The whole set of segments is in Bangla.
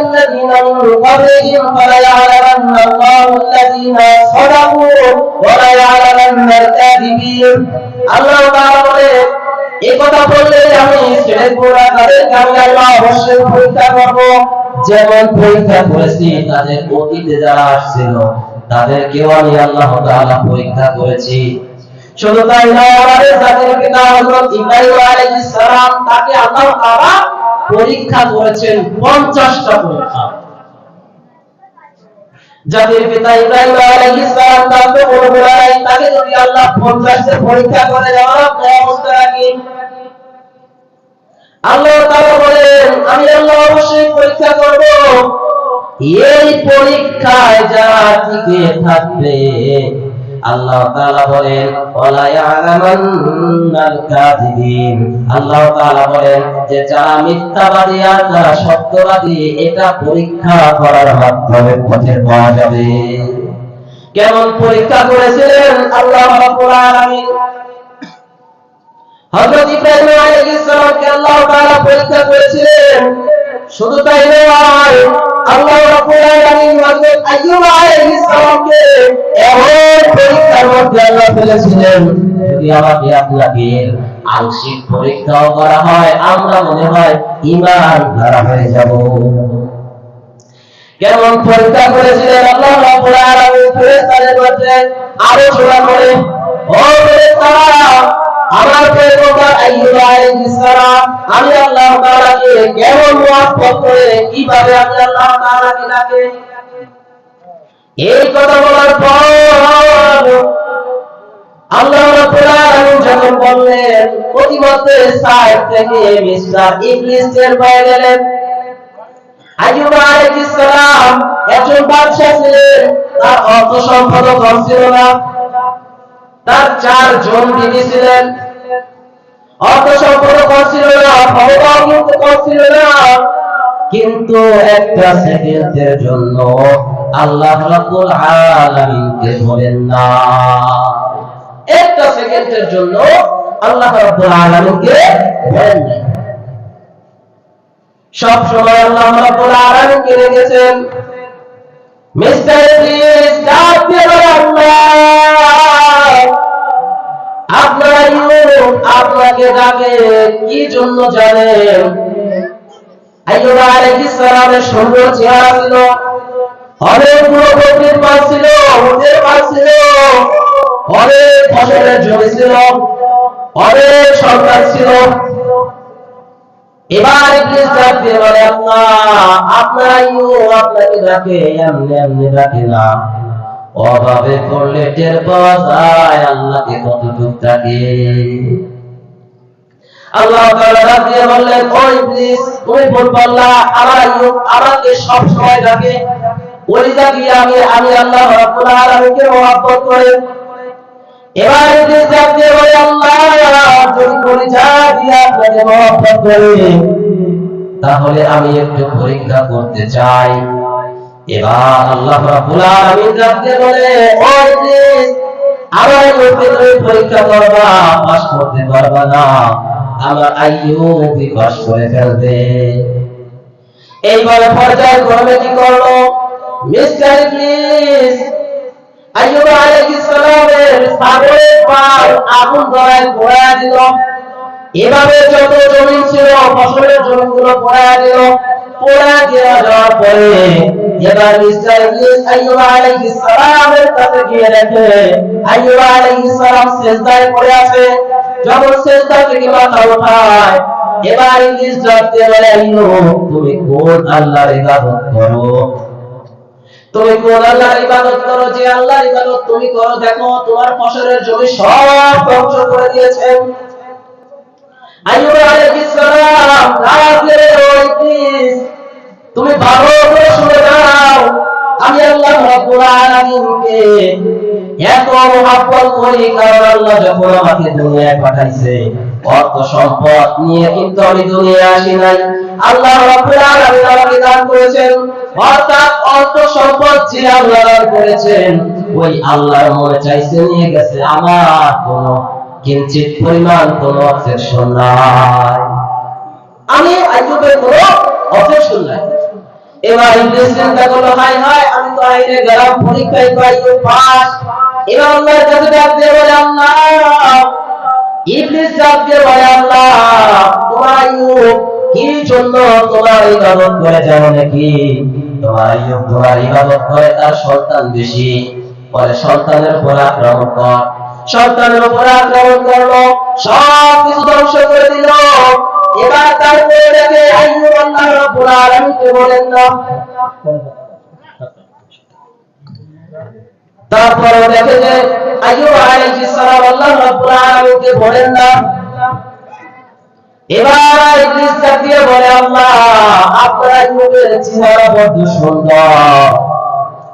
الذين من قبلهم فليعلمن الله الذين صدقوا وليعلمن الكاذبين আল্লাহ তাআলা বলে এই কথা বললে আমি ছেড়ে পুরা তাদেরকে আমি আল্লাহ অবশ্যই পরীক্ষা করব যেমন পরীক্ষা করেছি তাদের অতীতে যারা আসছিল তাদেরকেও আমি আল্লাহ তাআলা পরীক্ষা করেছি শুধু তাই নয় আমাদের জাতির পিতা হযরত ইব্রাহিম আলাইহিস সালাম তাকে আল্লাহ তাআলা পরীক্ষা করেছেন 50টা পরীক্ষা। জাতির পিতা ইব্রাহিম আলাইহিস সালাম তাকে বড়াই তাকে যদি আল্লাহ 50 টা পরীক্ষা করে দেওয়ার অবস্থা রাখি আল্লাহ তাআলা বলেন, আমি আল্লাহ অবশ্যই পরীক্ষা করব। এই পরীক্ষায় যারা টিকে থাকবে আল্লাহ তাআলা বলেন, ওয়ালা ইয়ালামান্নাল কাযিবিন। আল্লাহ তাআলা বলেন যে, যারা মিথ্যাবাদী আর যারা সত্যবাদী, এটা পরীক্ষা করার মাধ্যমে পথে পাওয়া যাবে। কেমন পরীক্ষা করেছিলেন আল্লাহ রাব্বুল আলামিন? হযরত ইব্রাহিম আলাইহিস সালামকে আল্লাহ তাআলা পরীক্ষা করেছিলেন। শুধু তাই নয় আল্লাহ রাব্বুল আলামিন হযরত আইয়ুব আলাইহিস সালামকে এমন পরীক্ষার মধ্যে আল্লাহ ফেলেছিলেন, যদি আমাকে আপনাকে আংশিক পরীক্ষাও করা হয়, আমরা মনে হয় ঈমান ধারা হয়ে যাব। কেমন পরীক্ষা করেছিলেন আল্লাহ রাব্বুল আলামিন? ফেরেশতাদের মধ্যে আরও শোনা করে, ও ফেরেশতারা আমার পয়গম্বর আমি আল্লাহ তাআলাকে করে, কীভাবে আমি আল্লাহ তাআলাকে ডাকে এই কথা বলার পর আল্লাহ রাব্বুল আলামিন যখন বললেন সাইড থেকে মিস্টার পেয়ে গেলেন। আইয়ুব আলাইহিস সালাম একজন বাদশা ছিলেন, তার অর্থ সম্পদ কম ছিল না। তার চারজন বিবি ছিলেন। ছিল না ছিল না কিন্তু একটা সেকেন্ডের জন্য আল্লাহ রাব্বুল আলামিনকে বলেন না। একটা সেকেন্ডের জন্য আল্লাহ রাব্বুল আলামিনকে বলেন না। সব সময় আল্লাহ রাব্বুল আলামিনকে রেখেছেন। মিস্টার আপনাকে ডাকে কি জন্য ফসলের জমি আপনার আপনাকে ডাকে এমনি এমনি ডাকে না। অভাবে করলে টের পাওয়া যায়, আল্লাহকে কতটুকু ডাকে। আল্লাহ তাআলা ইবলিস সব সময় আমি আমি আল্লাহ রাব্বুল আলামিনকে করে? এবার দিয়ে বলে, আল্লাহ পরিচা দিয়ে আপনাকে করে। তাহলে আমি একটু পরীক্ষা করতে চাই। এবার আল্লাহ রাব্বুল আলামিন মধ্যে পরীক্ষা করবা পাস করতে পারবা না। আমার আইয়ুবই পাস করে ফেলবে। এইবার পর্যায় ক্রমে কি করল? মিস্টার ইবলিস আইয়ুব আলাইহিস সালামের সাগরের পার আগুন ধরায় পোড়া দিল। এভাবে যত জমি ছিল, ফসলের জমিগুলো পোড়া দিল। পোড়া দেওয়া যাওয়ার পরে তুমি কোন আল্লাহর ইবাদত করো? তুমি কোন আল্লাহর ইবাদত করো? যে আল্লাহর ইবাদত তুমি করো, দেখো তোমার ফসলের জমি সব ধ্বংস করে দিয়েছেন ওই তুমি ভালো করে শুনে আমি আল্লাহ এত করি, কারণ আল্লাহ যখন আমাকে দুনিয়ায় পাঠাইছে, অর্থ সম্পদ নিয়ে কিন্তু আমি আসি নাই। আল্লাহ আমাকে দান করেছেন, অর্থাৎ অর্থ সম্পদ যে আল্লাহ করেছেন, ওই আল্লাহর মনে চাইছে নিয়ে গেছে। আমার কোনো কিঞ্চিত পরিমাণ কোনো অবজেকশন নাই। আমি আইয়ুবের কোনো অবজেকশন নাই। এবার ইবলিস চিন্তা করল হাই হাই আমি তো আইনে গেলাম, পরীক্ষায় আইয়ুব পাস এবার আল্লাহর কাছে ডাক দিয়ে বলে, আল্লাহ, ইবলিস ডাক দিয়ে বলে, আল্লাহ, তোমার আইয়ুব কি জন্য তোমার ইবাদত করে? যাও নাকি? তোমার আইয়ুব তোমার ইবাদত করে, তার সন্তান বেশি। বলে, সন্তানের উপর আক্রমণ কর। সন্তানের উপর আক্রমণ করল, সব কিছু ধ্বংস করে দিল। এবার আল্লাহ রাব্বুল আলামিনকে বলেন না। তারপরে দেখে যে আইয়ুব আলাইহিস সালাম আল্লাহ রাব্বুল আলামিনকে বলেন না। এবার ইবলিস ডাক দিয়ে বলে, আল্লাহ, আপনার আইয়ুবের চেহারা বড় সুন্দর।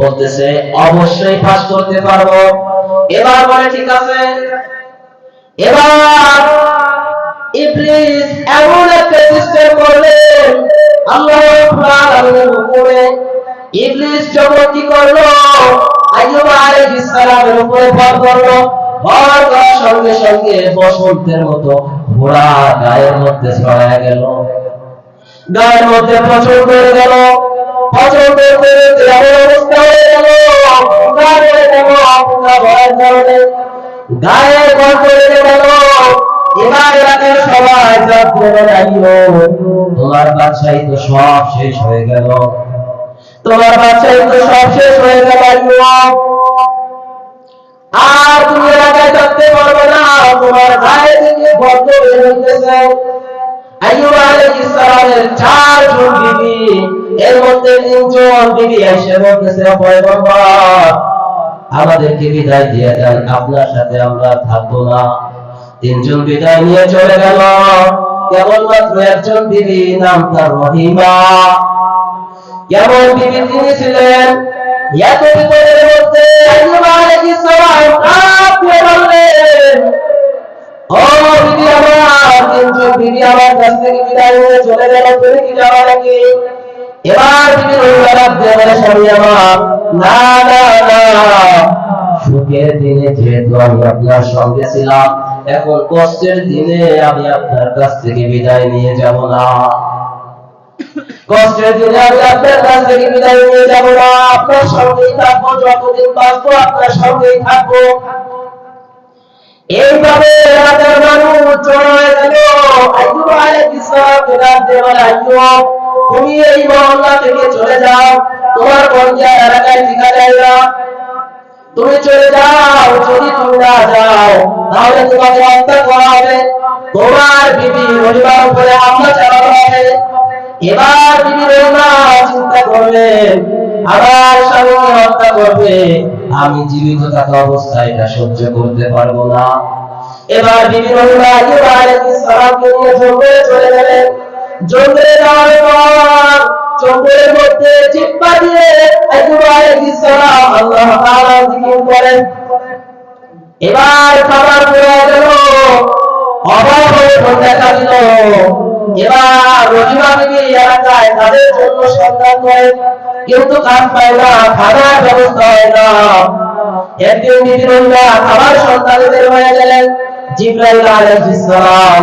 বলতেছে, অবশ্যই পাস করতে পারব। এবার বলে, ঠিক আছে। এবার ইবলিস এমন একটা সিস্টেম করলেন আল্লাহ রাব্বুল উপরে ইবলিস যখন কি করল, আইয়ুব আলাইহিস সালামের উপরে ভর করল, ভর করার সঙ্গে সঙ্গে বসন্তের মতো ঘোড়া গায়ের মধ্যে ছড়ায় গেল। গায়ের মধ্যে প্রচুর করে গেল। তোমার বাদশাহী তো সব শেষ হয়ে গেল। তোমার বাদশাহী তো সব শেষ হয়ে গেল আর তুমি এলাকায় থাকতে পারবে না। তোমার গায়ে থেকে গন্ধ বের হইতেছে। আইয়ুব আলাইহিস সালামের চারজন বিবি এর মধ্যে তিনজন বিবি এসে বলতেছে আমাদেরকে বিদায় দিয়ে দেন আপনার সাথে আমরা থাকব না। তিনজন বিদায় নিয়ে চলে গেল। কেবলমাত্র একজন বিবি নাম তার রহিমা। কেমন বিবি তিনি ছিলেন? এত বিপদের মধ্যে আমার আমার কাছ থেকে বিদায় হয়ে চলে গেল, তুমি কি যাওয়া নাকি? এবার রহিমা রাখতে বলে স্বামী আমার। না না না। সুখের দিনে যেহেতু আমি আপনার সঙ্গে ছিলাম, এখন কষ্টের দিনে আমি আপনার কাছ থেকে বিদায় নিয়ে যাব না। কষ্টের দিনে আমি আপনার কাছ থেকে বিদায় নিয়ে যাব না। আপনার সঙ্গেই থাকব, যতদিন বাঁচবো আপনার সঙ্গেই থাকব। এইভাবে এলাকার মানুষ জড়ো গেল। আইয়ুব আলাইহিস সালাম দিয়ে আইয়ুব। তুমি এই মহল্লা থেকে চলে যাও। তোমার গঞ্জা এলাকায় ঠিকা যায় না তুমি চলে যাও, যদি তুমি না যাও, তাহলে তোমাকে হত্যা করা হবে। তোমার বিবি রহিমার উপরে হামলা চালানো হবে। এবার বিবি রহিমা চিন্তা করবে আমার স্বামীকে হত্যা করবে। আমি জীবিত থাকা অবস্থায় এটা সহ্য করতে পারব না। এবার বিবি রহিমা আইয়ুব আলাইহিস সালামকে নিয়ে চলে গেলেন। জঙ্গলে যাওয়ার পর মধ্যে চিপ্পা দিয়ে আইয়ুব আলাইহিস আল্লাহ তাআলা জিকির করেন। এবার খাবার পড়ে গেল অভাব হয়ে দেখা দিল এবার রহিমা বিবি এলাকায় তাদের জন্য সন্ধান করে কিন্তু কাজ পায় না খাবার ব্যবস্থা হয় না। একদিন বিবি রহিমা খাবার সন্তানদের হয়ে গেলেন, জিব্রাইল আলাইহিস সালাম।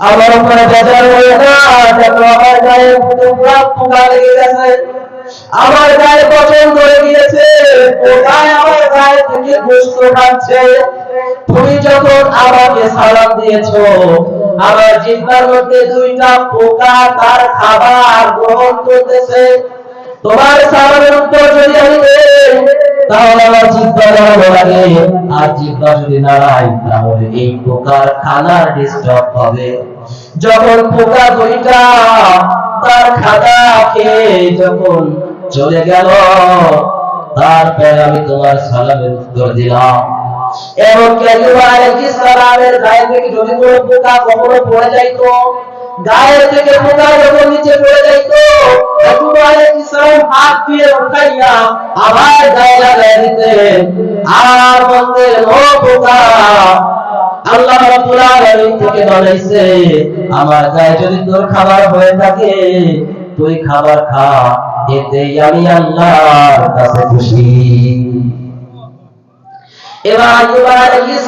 আমার উপরে বেজার হইও না আমার গায়ে পোকা লেগে গেছে আমার গায়ে পছন্দ হয়ে গিয়েছে পোকায় আমার গায়ে থেকে গোস্ত খাচ্ছে তুমি যখন আমাকে সালাম দিয়েছ, আমার জিহ্বার মধ্যে দুইটা পোকা তার খাবার গ্রহণ করতেছে। তোমার সালামের উত্তর যদি আমি তাহলে আমার জিহ্বা ভালো লাগে, আর জিহ্বা যদি নাড়াই তাহলে এই পোকার খানার ডিস্টার্ব হবে। যখন পোকা দুইটা তার খানা খেয়ে যখন চলে গেল তারপরে আমি তোমার সালামের উত্তর দিলাম। এবং আলাইহিস সালামের থেকে যদি কোনো পোকা কখনো পড়ে যাইতো গায়ের থেকে যখন নিচে পড়ে হাত দিয়ে উঠাইয়া আবার গায়ে লাগাই আর ও পোকা আল্লাহ রাব্বুল আলামিন বানাইছে। আমার গায়ে যদি তোর খাবার হয়ে থাকে, তুই খাবার খা। এতেই আমি আল্লাহর কাছে খুশি। এবার আলাইহিস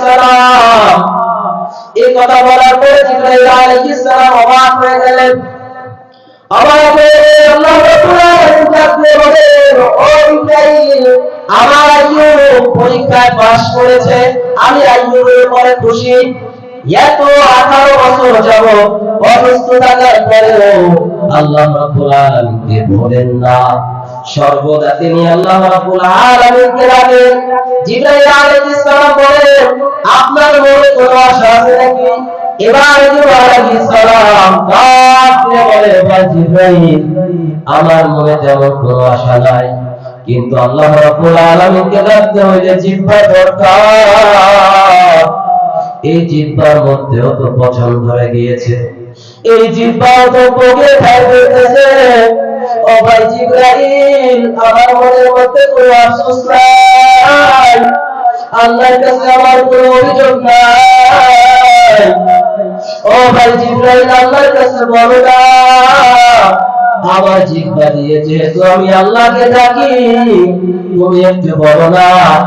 এই কথা বলার পরে জিবরাইল অবাক হয়ে গেলেন। অবাক হয়ে আল্লাহ রাব্বুল আলামিন ও আমার আইয়ুব পরীক্ষায় করেছে, আমি আইয়ুবের পরে খুশি। এত আঠারো বছর যাব অসুস্থ থাকার পরেও আল্লাহ রাব্বুল আলামিনকে বলেন না। সর্বদা তিনি আল্লাহ রাব্বুল আলামিনকে রাখেন। জিবরাইল আলাইহিস বলেন, আপনার মনে কোনো আমার মনে তেমন কোনো আশা নাই। কিন্তু আল্লাহ রাব্বুল আলামিনকে ডাকতে হইলে জিহ্বা দরকার। এই জিহ্বার মধ্যেও তো পছন্দ ধরে গিয়েছে। এই জিহ্বাও তো ভাই জিব্রাইল, আমার মনের মধ্যে কোনো আফসোস নাই। আল্লাহর কাছে আমার কোনো অভিযোগ নাই। ও ভাই জিব্রাইল, আল্লাহর কাছে বলো না। আমার জিহ্বা দিয়ে যেহেতু আমি আল্লাহকে ডাকি, তুমি একটু বলো না,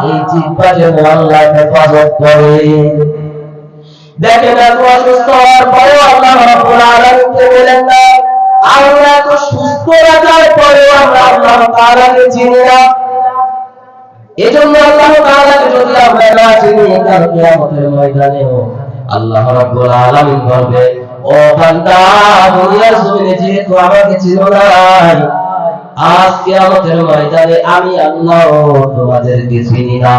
এই জিহ্বা যেন আল্লাহ হেফাজত করে। দেখেন, এত অসুস্থ হওয়ার পরেও আল্লাহ রাব্বুল আলামিনকে বলেন না। আমরা এত সুস্থ রাখার পরেও আমরা আল্লাহ তাআলাকে চিনি না। এজন্য আল্লাহ তাআলাকে যদি আমরা কিয়ামতের ময়দানেও আল্লাহ রাব্বুল আলামিন বলবে, ও বান্দা আমাকে নাই, আজ কিয়ামতের ময়দানে আমি আল্লাহ চিনি না।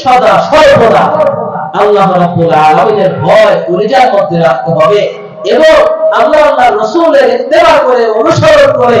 সদা সর্বদা আল্লাহ রাব্বুল আলামিনের ভয় কলিজার মধ্যে রাখতে হবে এবং আল্লাহ আল্লাহ রসুলের ইত্তেবা করে, অনুসরণ করে